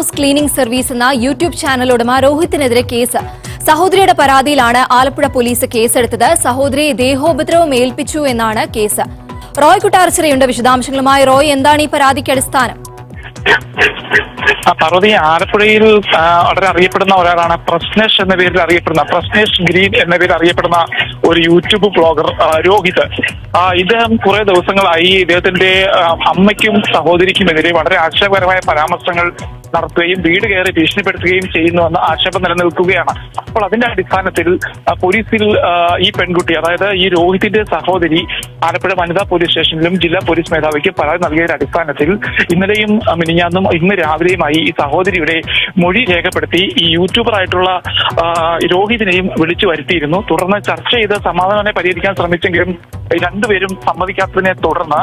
House cleaning service എന്ന YouTube channel ഉടമ രോഹിത്തിനെതിരെ കേസ്. സഹോദരിയുടെ പരാതിയിലാണ് ആലപ്പുഴ പോലീസ് കേസെടുത്തത്. സഹോദരിയെ ദേഹോപദ്രവം ഏൽപ്പിച്ചു എന്നാണ് കേസ്. റോയ് കുട്ടാർച്ചിറയുണ്ട്. വിശദാംശങ്ങളുമായി റോയ് എന്താണ് ഈ പരാതിക്ക് അടിസ്ഥാനം? പർവതി ആലപ്പുഴയിൽ വളരെ അറിയപ്പെടുന്ന ഒരാളാണ് പ്രശ്നേഷ് എന്ന പേരിൽ അറിയപ്പെടുന്ന പ്രശ്നേഷ് ഗ്രീൻ എന്ന പേരിൽ അറിയപ്പെടുന്ന ഒരു യൂട്യൂബ് ബ്ലോഗർ രോഹിത്. ഇദ്ദേഹം കുറെ ദിവസങ്ങളായി ഇദ്ദേഹത്തിന്റെ അമ്മയ്ക്കും സഹോദരിക്കുമെതിരെ വളരെ ആക്ഷേപകരമായ പരാമർശങ്ങൾ നടത്തുകയും വീട് കയറി ഭീഷണിപ്പെടുത്തുകയും ചെയ്യുന്നുവെന്ന ആക്ഷേപം നിലനിൽക്കുകയാണ്. അപ്പോൾ അതിന്റെ അടിസ്ഥാനത്തിൽ പോലീസിൽ ഈ പെൺകുട്ടി അതായത് ഈ രോഹിതിന്റെ സഹോദരി ആലപ്പുഴ വനിതാ പോലീസ് സ്റ്റേഷനിലും ജില്ലാ പോലീസ് മേധാവിക്ക് പരാതി നൽകിയതിന്റെ അടിസ്ഥാനത്തിൽ ഇന്നലെയും മിനിഞ്ഞാന്നും ഇന്ന് രാവിലെയുമായി ഈ സഹോദരിയുടെ മൊഴി രേഖപ്പെടുത്തി ഈ യൂട്യൂബർ ആയിട്ടുള്ള രോഹിതിനെയും വിളിച്ചു വരുത്തിയിരുന്നു. തുടർന്ന് ചർച്ച ചെയ്ത് സമാധാനം പരിഹരിക്കാൻ ശ്രമിച്ചെങ്കിലും രണ്ടുപേരും സമ്മതിക്കാത്തതിനെ തുടർന്ന്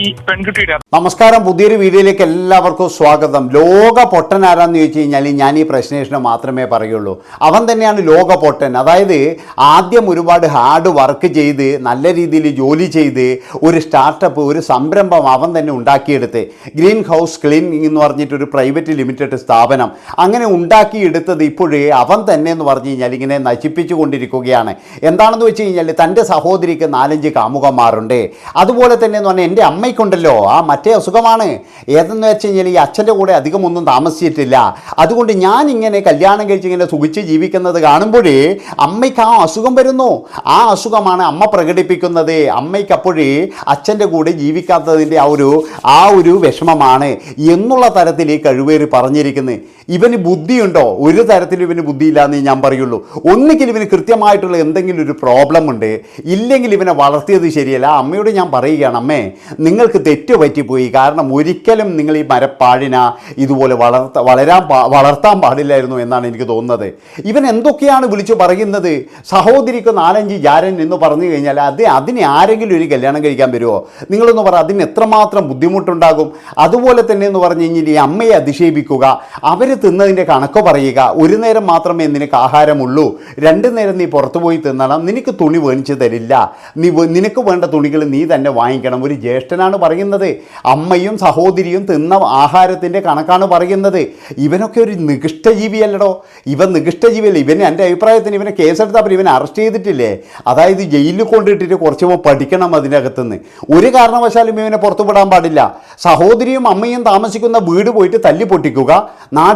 ഈ പെൺകുട്ടിയുടെ നമസ്കാരം. പുതിയൊരു വീഡിയോയിലേക്ക് എല്ലാവർക്കും സ്വാഗതം. ലോക പൊട്ടൻ ആരാന്ന് ചോദിച്ചു കഴിഞ്ഞാൽ ഞാൻ ഈ പ്രശ്നേഷനെ മാത്രമേ പറയുള്ളൂ. അവൻ തന്നെയാണ് ലോക പൊട്ടൻ. അതായത് ആദ്യം ഒരുപാട് ഹാർഡ് വർക്ക് ചെയ്ത് നല്ല രീതിയിൽ ജോലി ചെയ്ത് ഒരു സ്റ്റാർട്ടപ്പ് ഒരു സംരംഭം അവൻ തന്നെ ഉണ്ടാക്കിയെടുത്ത്. ഗ്രീൻ ഹൗസ് ക്ലീനിങ് എന്ന് പറഞ്ഞിട്ടൊരു പ്രൈവറ്റ് ലിമിറ്റഡ് സ്ഥാപനം. അങ്ങനെ ഉണ്ടാക്കിയെടുത്തത് ഇപ്പോഴേ അവൻ തന്നെ എന്ന് പറഞ്ഞു കഴിഞ്ഞാൽ ഇങ്ങനെ നശിപ്പിച്ചു കൊണ്ടിരിക്കുകയാണ്. എന്താണെന്ന് വെച്ച് കഴിഞ്ഞാൽ തന്റെ സഹോദരിക്ക് നാലഞ്ച് കാമുകന്മാരുണ്ട്. അതുപോലെ തന്നെ എന്ന് പറഞ്ഞാൽ എന്റെ അമ്മയ്ക്കുണ്ടല്ലോ. ആ മറ്റേ അസുഖമാണ്. ഏതെന്ന് വെച്ച് കഴിഞ്ഞാൽ ഈ അച്ഛന്റെ കൂടെ അധികമൊന്നും താമസിച്ചിട്ടില്ല. അതുകൊണ്ട് ഞാൻ ഇങ്ങനെ കല്യാണം കഴിച്ച് ഇങ്ങനെ സുഖിച്ച് ജീവിക്കുന്നത് കാണുമ്പോഴേ അമ്മയ്ക്ക് ആ അസുഖം വരുന്നു. ആ അസുഖമാണ് അമ്മ പ്രകടിപ്പിക്കുന്നത്. അമ്മയ്ക്ക് അപ്പോഴേ അച്ഛന്റെ കൂടെ ജീവിക്കാത്തതിന്റെ ആ ഒരു ആ ഒരു വിഷമമാണ് എന്നുള്ള തരത്തിൽ ഈ കഴിവേറി പറഞ്ഞിരിക്കുന്നത് ഇവന് ബുദ്ധിയുണ്ടോ? ഒരു തരത്തിലും ഇവന് ബുദ്ധിയില്ല എന്ന് ഞാൻ പറയുള്ളൂ. ഒന്നുകിൽ ഇവന് കൃത്യമായിട്ടുള്ള എന്തെങ്കിലും ഒരു പ്രോബ്ലം ഉണ്ട് ഇല്ലെങ്കിൽ ഇവനെ വളർത്തിയത് ശരിയല്ല. അമ്മയോട് ഞാൻ പറയുകയാണ് അമ്മേ നിങ്ങൾക്ക് തെറ്റ് പറ്റിപ്പോയി. കാരണം ഒരിക്കലും നിങ്ങൾ ഈ മരപ്പാഴിന ഇതുപോലെ വളർത്ത വളരാൻ വളർത്താൻ പാടില്ലായിരുന്നു എന്നാണ് എനിക്ക് തോന്നുന്നത്. ഇവൻ എന്തൊക്കെയാണ് വിളിച്ചു പറയുന്നത്? സഹോദരിക്ക് നാലഞ്ച് ജാരൻ എന്ന് പറഞ്ഞു കഴിഞ്ഞാൽ അത് അതിനെ ആരെങ്കിലും ഒരു കല്യാണം കഴിക്കാൻ വരുമോ നിങ്ങളൊന്ന് പറ അതിന് എത്രമാത്രം ബുദ്ധിമുട്ടുണ്ടാകും? അതുപോലെ തന്നെ എന്ന് പറഞ്ഞു കഴിഞ്ഞാൽ ഈ അമ്മയെ അധിക്ഷേപിക്കുക. അവർ തിന്നതിന്റെ കണക്ക് പറയുക. ഒരു നേരം മാത്രമേ നിനക്ക് ആഹാരമുള്ളൂ. രണ്ട് നേരം നീ പുറത്തുപോയി തിന്നണം. നിനക്ക് തുണി മേടിച്ച് തരില്ല. നീ നിനക്ക് വേണ്ട തുണികൾ നീ തന്നെ വാങ്ങിക്കണം. ഒരു ജ്യേഷ്ഠനാണ് പറയുന്നത്. അമ്മയും സഹോദരിയും തിന്ന ആഹാരത്തിന്റെ കണക്കാണ് പറയുന്നത്. ഇവനൊക്കെ ഒരു നികൃഷ്ടജീവിയല്ലടോ. ഇവൻ നികൃഷ്ടജീവിയല്ല. ഇവന് എന്റെ അഭിപ്രായത്തിന് ഇവനെ കേസെടുത്തപ്പോൾ ഇവനെ അറസ്റ്റ് ചെയ്തിട്ടില്ലേ? അതായത് ജയിലിൽ കൊണ്ടിട്ടിട്ട് കുറച്ച് പഠിക്കണം അതിനകത്തുനിന്ന്. ഒരു കാരണവശാലും ഇവനെ പുറത്തുവിടാൻ പാടില്ല. സഹോദരിയും അമ്മയും താമസിക്കുന്ന വീട് പോയിട്ട് തല്ലി പൊട്ടിക്കുക.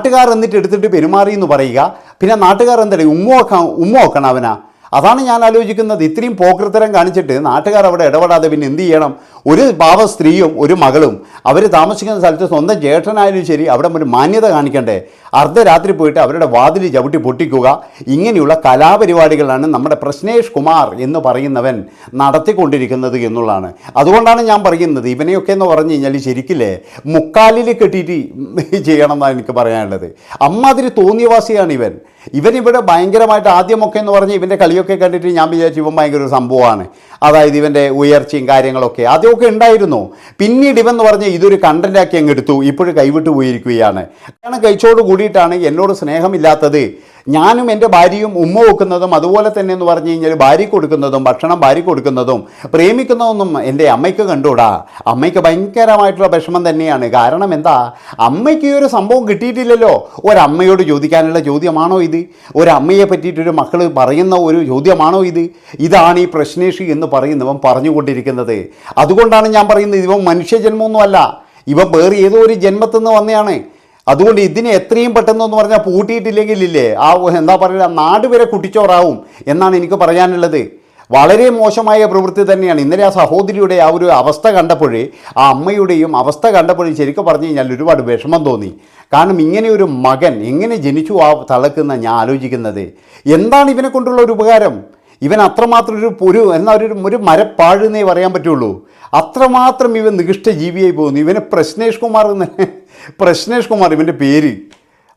നാട്ടുകാർ എന്നിട്ട് എടുത്തിട്ട് പെരുമാറി എന്ന് പറയുക. പിന്നെ നാട്ടുകാർ എന്തായാലും ഉമ്മ ഉമ്മ വെക്കണം അവനാ. അതാണ് ഞാൻ ആലോചിക്കുന്നത്. ഇത്രയും പോക്കൃത്തരം കാണിച്ചിട്ട് നാട്ടുകാർ അവിടെ ഇടപെടാതെ പിന്നെ എന്ത് ചെയ്യണം? ഒരു പാവ സ്ത്രീയും ഒരു മകളും അവർ താമസിക്കുന്ന സ്ഥലത്ത് സ്വന്തം ചേട്ടനായാലും ശരി അവിടെ ഒരു മാന്യത കാണിക്കണ്ടേ? അർദ്ധരാത്രി പോയിട്ട് അവരുടെ വാതിൽ ചവിട്ടി പൊട്ടിക്കുക. ഇങ്ങനെയുള്ള കലാപരിപാടികളാണ് നമ്മുടെ പ്രശ്നേഷ് കുമാർ എന്ന് പറയുന്നവൻ നടത്തിക്കൊണ്ടിരിക്കുന്നത് എന്നുള്ളതാണ്. അതുകൊണ്ടാണ് ഞാൻ പറയുന്നത് ഇവനെയൊക്കെ എന്ന് പറഞ്ഞു കഴിഞ്ഞാൽ ശരിക്കില്ലേ മുക്കാലിൽ കെട്ടിയിട്ട് ചെയ്യണം എന്നാണ് എനിക്ക് പറയാനുള്ളത്. അമ്മാതിരി തോന്നിയവാസിയാണ് ഇവൻ. ഇവൻ ഇവിടെ ഭയങ്കരമായിട്ട് ആദ്യമൊക്കെ എന്ന് പറഞ്ഞ് ഇവന്റെ കളിയൊക്കെ കണ്ടിട്ട് ഞാൻ വിചാരിച്ചു ഇവൻ ഭയങ്കര ഒരു സംഭവമാണ്. അതായത് ഇവന്റെ ഉയർച്ചയും കാര്യങ്ങളൊക്കെ. ആദ്യമൊക്കെ ഉണ്ടായിരുന്നു. പിന്നീട് ഇവൻ എന്ന് പറഞ്ഞാൽ ഇതൊരു കണ്ടന്റാക്കി അങ്ങ് എടുത്തു. ഇപ്പോഴും കൈവിട്ട് പോയിരിക്കുകയാണ്. കാരണം കഴിച്ചോട് കൂടിയിട്ടാണ് എന്നോട് സ്നേഹമില്ലാത്തത്. ഞാനും എന്റെ ഭാര്യയും ഉമ്മ വെക്കുന്നതും അതുപോലെ തന്നെ എന്ന് പറഞ്ഞു കഴിഞ്ഞാൽ ഭാര്യ കൊടുക്കുന്നതും ഭക്ഷണം ഭാര്യ കൊടുക്കുന്നതും പ്രേമിക്കുന്നതൊന്നും എന്റെ അമ്മയ്ക്ക് കണ്ടുകൂടാ? അമ്മയ്ക്ക് ഭയങ്കരമായിട്ടുള്ള വിഷമം തന്നെയാണ്. കാരണം എന്താ? അമ്മയ്ക്ക് ഈ ഒരു സംഭവം കിട്ടിയിട്ടില്ലല്ലോ. ഒരമ്മയോട് ചോദിക്കാനുള്ള ചോദ്യമാണോ ഇത്? ഒരമ്മയെ പറ്റിയിട്ടൊരു മക്കൾ പറയുന്ന ഒരു ചോദ്യമാണോ ഇത്? ഇതാണ് ഈ പ്രശ്നേഷി എന്ന് പറയുന്നവൻ പറഞ്ഞുകൊണ്ടിരിക്കുന്നത്. അതുകൊണ്ടാണ് ഞാൻ പറയുന്നത് ഇവൻ മനുഷ്യജന്മമൊന്നുമല്ല. ഇവ വേറെ ഏതോ ഒരു ജന്മത്തിൽ നിന്ന് വന്നതാണ്. അതുകൊണ്ട് ഇതിനെ എത്രയും പെട്ടെന്ന് എന്ന് പറഞ്ഞാൽ പൂട്ടിയിട്ടില്ലെങ്കിൽ ഇല്ലേ ആ എന്താ പറയുക നാട് വരെ കുട്ടിച്ചോറാവും എന്നാണ് എനിക്ക് പറയാനുള്ളത്. വളരെ മോശമായ പ്രവൃത്തി തന്നെയാണ്. ഇന്നലെ ആ സഹോദരിയുടെ ആ ഒരു അവസ്ഥ കണ്ടപ്പോഴേ ആ അമ്മയുടെയും അവസ്ഥ കണ്ടപ്പോഴേ ശരിക്കും പറഞ്ഞു കഴിഞ്ഞാൽ ഒരുപാട് വിഷമം തോന്നി. കാരണം ഇങ്ങനെ ഒരു മകൻ എങ്ങനെ ജനിച്ചു ആ തളക്കുന്ന ഞാൻ ആലോചിക്കുന്നത്. എന്താണ് ഇവനെ കൊണ്ടുള്ള ഒരു ഉപകാരം? ഇവൻ അത്രമാത്രം ഒരു ഒരു എന്നാ ഒരു ഒരു മരപ്പാഴെന്നേ പറയാൻ പറ്റുള്ളൂ. അത്രമാത്രം ഇവൻ നികൃഷ്ട ജീവിയായി പോകുന്നു. ഇവന് പ്രശ്നേഷ് കുമാർ എന്ന് പ്രശ്നേഷ് കുമാർ ഇവന്റെ പേര്.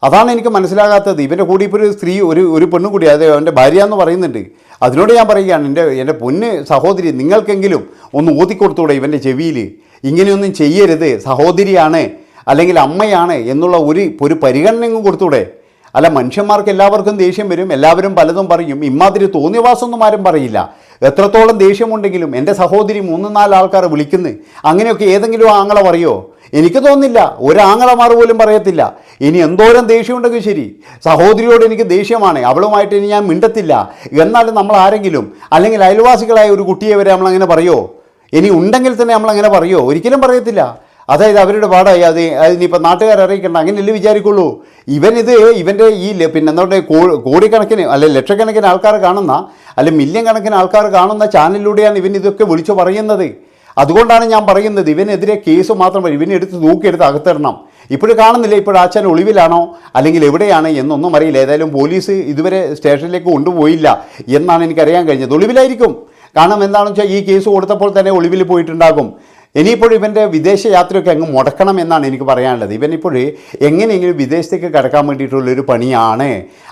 അതാണ് എനിക്ക് മനസ്സിലാകാത്തത്. ഇവന്റെ കൂടി ഇപ്പോൾ ഒരു സ്ത്രീ ഒരു ഒരു പെണ്ണും കൂടി അതെ അവന്റെ ഭാര്യ എന്ന് പറയുന്നുണ്ട്. അതിനോട് ഞാൻ പറയുകയാണ് എന്റെ എന്റെ പൊന്ന് സഹോദരി നിങ്ങൾക്കെങ്കിലും ഒന്ന് ഓതിക്കൊടുത്തൂടെ ഇവന്റെ ചെവിയിൽ ഇങ്ങനെയൊന്നും ചെയ്യരുത്. സഹോദരിയാണ് അല്ലെങ്കിൽ അമ്മയാണ് എന്നുള്ള ഒരു ഒരു പരിഗണനയും കൊടുത്തൂടെ? അല്ല മനുഷ്യന്മാർക്ക് എല്ലാവർക്കും ദേഷ്യം വരും. എല്ലാവരും പലതും പറയും. ഇമാതിരി തോന്നിയവാസമൊന്നും ആരും പറയില്ല. എത്രത്തോളം ദേഷ്യമുണ്ടെങ്കിലും എന്റെ സഹോദരി മൂന്ന് നാല് ആൾക്കാർ വിളിക്കുന്നു. അങ്ങനെയൊക്കെ ഏതെങ്കിലും ആങ്ങളെ പറയോ? എനിക്ക് തോന്നില്ല ഒരാങ്ങളമാർ പോലും പറയത്തില്ല. ഇനി എന്തോരം ദേഷ്യമുണ്ടെങ്കിൽ ശരി. സഹോദരിയോട് എനിക്ക് ദേഷ്യമാണ്. അവളുമായിട്ട് ഇനി ഞാൻ മിണ്ടത്തില്ല. എന്നാലും നമ്മൾ ആരെങ്കിലും അല്ലെങ്കിൽ അയൽവാസികളായ ഒരു കുട്ടിയെ വരെ നമ്മളങ്ങനെ പറയോ? ഇനി ഉണ്ടെങ്കിൽ തന്നെ നമ്മളങ്ങനെ പറയോ? ഒരിക്കലും പറയത്തില്ല. അതായത് അവരുടെ പാടായി. അത് അതിനിപ്പോൾ നാട്ടുകാർ അറിയിക്കണ്ട. അങ്ങനെയല്ലേ വിചാരിക്കുള്ളൂ. ഇവനിത് ഇവന്റെ ഈ പിന്നെ എന്താ പറയുക കോടിക്കണക്കിന് അല്ലെ ലക്ഷക്കണക്കിന് ആൾക്കാർ കാണുന്ന അല്ലെ മില്യൺ കണക്കിന് ആൾക്കാർ കാണുന്ന ചാനലിലൂടെയാണ് ഇവൻ ഇതൊക്കെ വിളിച്ചു പറയുന്നത്. അതുകൊണ്ടാണ് ഞാൻ പറയുന്നത് ഇവനെതിരെ കേസ് മാത്രം മതി ഇവനെ എടുത്ത് തൂക്കിയെടുത്ത് അകത്തിടണം. ഇപ്പോഴും കാണുന്നില്ല ഇപ്പോൾ അച്ഛൻ ഒളിവിലാണോ അല്ലെങ്കിൽ എവിടെയാണ് എന്നൊന്നും അറിയില്ല. ഏതായാലും പോലീസ് ഇതുവരെ സ്റ്റേഷനിലേക്ക് കൊണ്ടുപോയില്ല എന്നാണ് എനിക്കറിയാൻ കഴിഞ്ഞത്. ഒളിവിലായിരിക്കും. കാരണം എന്താണെന്ന് വെച്ചാൽ ഈ കേസ് കൊടുത്തപ്പോൾ തന്നെ ഒളിവിൽ പോയിട്ടുണ്ടാകും. ഇനിയിപ്പോൾ ഇവന്റെ വിദേശ യാത്രയൊക്കെ അങ്ങ് മുടക്കണം എന്നാണ് എനിക്ക് പറയാനുള്ളത്. ഇവനിപ്പോൾ എങ്ങനെയെങ്കിലും വിദേശത്തേക്ക് കടക്കാൻ വേണ്ടിയിട്ടുള്ളൊരു പണിയാണ്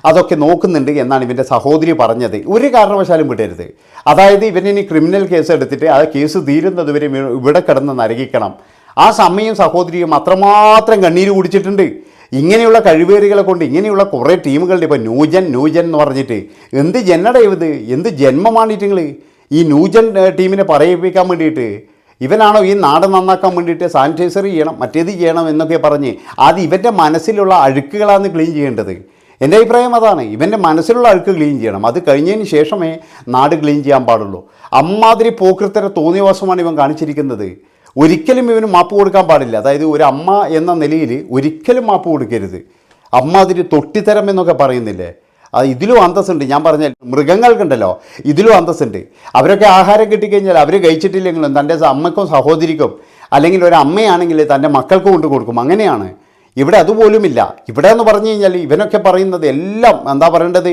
അതൊക്കെ നോക്കുന്നുണ്ട് എന്നാണ് ഇവന്റെ സഹോദരി പറഞ്ഞത്. ഒരു കാരണവശാലും വിടരുത്. അതായത് ഇവനിനി ക്രിമിനൽ കേസ് എടുത്തിട്ട് ആ കേസ് തീരുന്നതുവരെ ഇവിടെ കിടന്ന് നരകിക്കണം. ആ സമയം സഹോദരിയും അത്രമാത്രം കണ്ണീര് കുടിച്ചിട്ടുണ്ട്. ഇങ്ങനെയുള്ള കഴിവേറികളെ കൊണ്ട് ഇങ്ങനെയുള്ള കുറേ ടീമുകളുടെ ഇപ്പോൾ ന്യൂജൻ ന്യൂജൻ എന്ന് പറഞ്ഞിട്ട് എന്ത് ജനട ഇത്? എന്ത് ജന്മമാണിട്ടുങ്ങൾ ഈ ന്യൂജൻ ഏഹ്, ടീമിനെ പറയിപ്പിക്കാൻ വേണ്ടിയിട്ട് ഇവനാണോ ഈ നാട് നന്നാക്കാൻ വേണ്ടിയിട്ട് സാനിറ്റൈസർ ചെയ്യണം മറ്റേത് ചെയ്യണം എന്നൊക്കെ പറഞ്ഞ് അത് ഇവന്റെ മനസ്സിലുള്ള അഴുക്കുകളാണ് ക്ലീൻ ചെയ്യേണ്ടത്. എന്റെ അഭിപ്രായം അതാണ്. ഇവന്റെ മനസ്സിലുള്ള അഴുക്ക് ക്ലീൻ ചെയ്യണം. അത് കഴിഞ്ഞതിന് ശേഷമേ നാട് ക്ലീൻ ചെയ്യാൻ പാടുള്ളൂ. അമ്മാതിരി പോക്കൃത്തര തോന്നിയവാസമാണ് ഇവൻ കാണിച്ചിരിക്കുന്നത്. ഒരിക്കലും ഇവന് മാപ്പ് കൊടുക്കാൻ പാടില്ല. അതായത് ഒരു അമ്മ എന്ന നിലയിൽ ഒരിക്കലും മാപ്പ് കൊടുക്കരുത്. അമ്മാതിരി തൊട്ടിത്തരം എന്നൊക്കെ പറയുന്നില്ലേ? അത് ഇതിലും അന്തസ്സുണ്ട്. ഞാൻ പറഞ്ഞ മൃഗങ്ങൾക്കുണ്ടല്ലോ ഇതിലും അന്തസ്സുണ്ട്. അവരൊക്കെ ആഹാരം കിട്ടിക്കഴിഞ്ഞാൽ അവർ കഴിച്ചിട്ടില്ലെങ്കിലും തന്റെ അമ്മയ്ക്കും സഹോദരിക്കും അല്ലെങ്കിൽ ഒരു അമ്മയാണെങ്കിൽ തന്റെ മക്കൾക്കും കൊണ്ട് കൊടുക്കും. അങ്ങനെയാണ്. ഇവിടെ അതുപോലുമില്ല. ഇവിടെ എന്ന് പറഞ്ഞു കഴിഞ്ഞാൽ ഇവനൊക്കെ പറയുന്നത് എല്ലാം എന്താ പറയേണ്ടത്?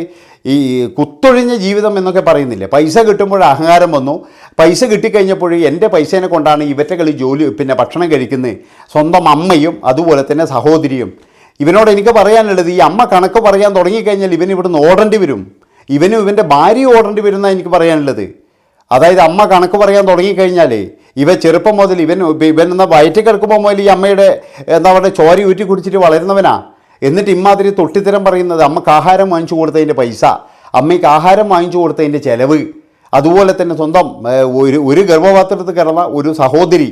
ഈ കുത്തൊഴിഞ്ഞ ജീവിതം എന്നൊക്കെ പറയുന്നില്ലേ? പൈസ കിട്ടുമ്പോൾ അഹങ്കാരം വന്നു. പൈസ കിട്ടിക്കഴിഞ്ഞപ്പോൾ എന്റെ പൈസേനെ കൊണ്ടാണ് ഇവറ്റകളി ജോലി പിന്നെ ഭക്ഷണം കഴിക്കുന്നത്. സ്വന്തം അമ്മയും അതുപോലെ തന്നെ സഹോദരിയും. ഇവനോട് എനിക്ക് പറയാനുള്ളത് ഈ അമ്മ കണക്ക് പറയാൻ തുടങ്ങിക്കഴിഞ്ഞാൽ ഇവൻ ഇവിടുന്ന് ഓടേണ്ടി വരും. ഇവനും ഇവന്റെ ഭാര്യ ഓടേണ്ടി വരും എന്നാണ് എനിക്ക് പറയാനുള്ളത്. അതായത് അമ്മ കണക്ക് പറയാൻ തുടങ്ങിക്കഴിഞ്ഞാൽ ഇവ ചെറുപ്പം മുതൽ ഇവൻ ഇവൻ എന്നാൽ വയറ്റിൽ കിടക്കുമ്പോൾ മുതൽ ഈ അമ്മയുടെ എന്താ പറയുക ചോര ഊറ്റി കുടിച്ചിട്ട് വളരുന്നവനാ. എന്നിട്ട് ഇമ്മാതിരി തൊട്ടിത്തരം പറയുന്നത് അമ്മയ്ക്ക് ആഹാരം വാങ്ങിച്ചു കൊടുത്തതിന്റെ പൈസ അമ്മയ്ക്ക് ആഹാരം വാങ്ങിച്ചു കൊടുത്തതിന്റെ ചിലവ് അതുപോലെ തന്നെ സ്വന്തം ഒരു ഒരു ഗർഭപാത്രത്തിൽ കിടന്ന ഒരു സഹോദരി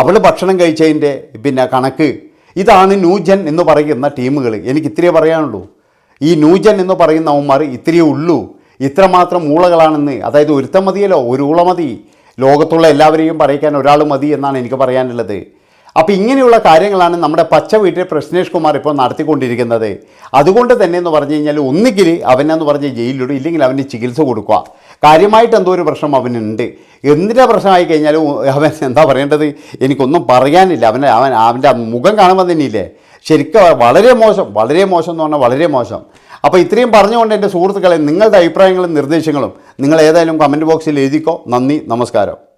അവൾ ഭക്ഷണം കഴിച്ചതിന്റെ പിന്നെ കണക്ക്. ഇതാണ് ന്യൂജൻ എന്ന് പറയുന്ന ടീമുകൾ എനിക്ക് ഇത്രയേ പറയാനുള്ളൂ. ഈ ന്യൂജൻ എന്ന് പറയുന്ന അവന്മാർ ഇത്രയേ ഉള്ളൂ. ഇത്രമാത്രം മൂളകളാണെന്ന് അതായത് ഒരുത്തം മതിയല്ലോ ഒരു ഊള മതി. ലോകത്തുള്ള എല്ലാവരെയും പറയിക്കാൻ ഒരാൾ മതി എന്നാണ് എനിക്ക് പറയാനുള്ളത്. അപ്പോൾ ഇങ്ങനെയുള്ള കാര്യങ്ങളാണ് നമ്മുടെ പച്ച വീട്ടിൽ പ്രശ്നേഷ് കുമാർ ഇപ്പോൾ നടത്തിക്കൊണ്ടിരിക്കുന്നത്. അതുകൊണ്ട് തന്നെ എന്ന് പറഞ്ഞു കഴിഞ്ഞാൽ ഒന്നുകിൽ അവനെന്ന് പറഞ്ഞ് ജയിലിലിടും ഇല്ലെങ്കിൽ അവന് ചികിത്സ കൊടുക്കുക. കാര്യമായിട്ട് എന്തോ ഒരു പ്രശ്നം അവനുണ്ട്. എന്തിന്റെ പ്രശ്നമായി കഴിഞ്ഞാലും അവൻ എന്താ പറയേണ്ടത്? എനിക്കൊന്നും പറയാനില്ല. അവൻ അവൻ അവന്റെ മുഖം കാണുമ്പോൾ തന്നെയില്ലേ? ശരിക്കും വളരെ മോശം വളരെ മോശം എന്ന് പറഞ്ഞാൽ വളരെ മോശം. അപ്പോൾ ഇത്രയും പറഞ്ഞുകൊണ്ട് എന്റെ സുഹൃത്തുക്കളെ നിങ്ങളുടെ അഭിപ്രായങ്ങളും നിർദ്ദേശങ്ങളും നിങ്ങൾ ഏതായാലും കമന്റ് ബോക്സിൽ എഴുതിക്കോ. നന്ദി നമസ്കാരം.